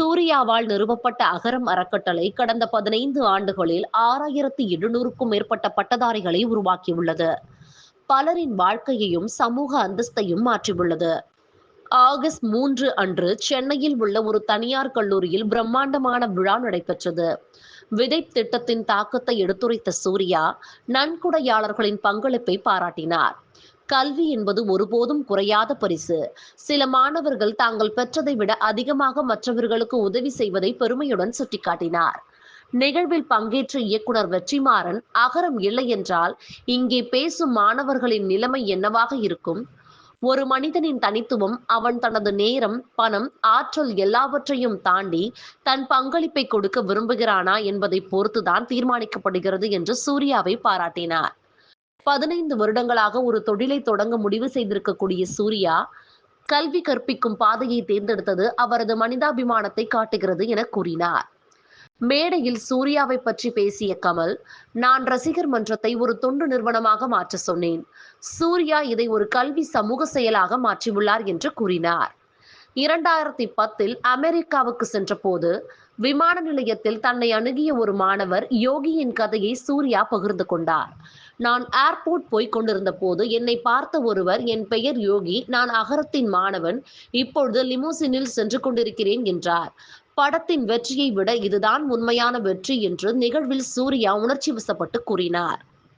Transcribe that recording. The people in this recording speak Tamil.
சூர்யாவால் நிறுவப்பட்ட அகரம் அறக்கட்டளை கடந்த பதினைந்து ஆண்டுகளில் ஆறாயிரத்தி எழுநூறுக்கும் மேற்பட்ட பட்டதாரிகளை உருவாக்கியுள்ளது. பலரின் வாழ்க்கையையும் சமூக அந்தஸ்தையும் மாற்றியுள்ளது. ஆகஸ்ட் மூன்று அன்று சென்னையில் உள்ள ஒரு தனியார் கல்லூரியில் பிரம்மாண்டமான விழா நடைபெற்றது. விதை திட்டத்தின் தாக்கத்தை எடுத்துரைத்த சூர்யா நன்கொடையாளர்களின் பங்களிப்பை பாராட்டினார். கல்வி என்பது ஒருபோதும் குறையாத பரிசு. சில மாணவர்கள் தாங்கள் பெற்றதை விட அதிகமாக மற்றவர்களுக்கு உதவி செய்வதை பெருமையுடன் சுட்டிக்காட்டினார். நிகழ்வில் பங்கேற்ற இயக்குனர் வெற்றிமாறன் அகரம் இல்லை என்றால் இங்கே பேசும் மாணவர்களின் நிலைமை என்னவாக இருக்கும்? ஒரு மனிதனின் தனித்துவம் அவன் தனது நேரம் பணம் ஆற்றல் எல்லாவற்றையும் தாண்டி தன் பங்களிப்பை கொடுக்க விரும்புகிறானா என்பதை பொறுத்துதான் தீர்மானிக்கப்படுகிறது என்று சூர்யாவை பாராட்டினார். பதினைந்து வருடங்களாக ஒரு தொழிலை தொடங்க முடிவு செய்திருக்கக்கூடிய சூர்யா கல்வி கற்பிக்கும் பாதையை தேர்ந்தெடுத்தது அவரது மனிதாபிமானத்தை காட்டுகிறது என கூறினார். மேடையில் சூர்யாவை பற்றி பேசிய கமல் நான் ரசிகர் மன்றத்தை ஒரு தொண்டு நிறுவனமாக மாற்ற சொன்னேன். சூர்யா இதை ஒரு கல்வி சமூக செயலாக மாற்றியுள்ளார் என்று கூறினார். இரண்டாயிரத்தி பத்தில் அமெரிக்காவுக்கு சென்றபோது விமான நிலையத்தில் தன்னை அணுகிய ஒரு மாணவர் யோகியின் கதையை சூர்யா பகிர்ந்து கொண்டார். நான் ஏர்போர்ட் போய் கொண்டிருந்த போது என்னை பார்த்த ஒருவர் என் பெயர் யோகி நான் அகரத்தின் மாணவன் இப்பொழுது லிமோசினில் சென்று கொண்டிருக்கிறேன் என்றார். படத்தின் வெற்றியை விட இதுதான் உண்மையான வெற்றி என்று நிகழ்வில் சூர்யா உணர்ச்சி வசப்பட்டு கூறினார்.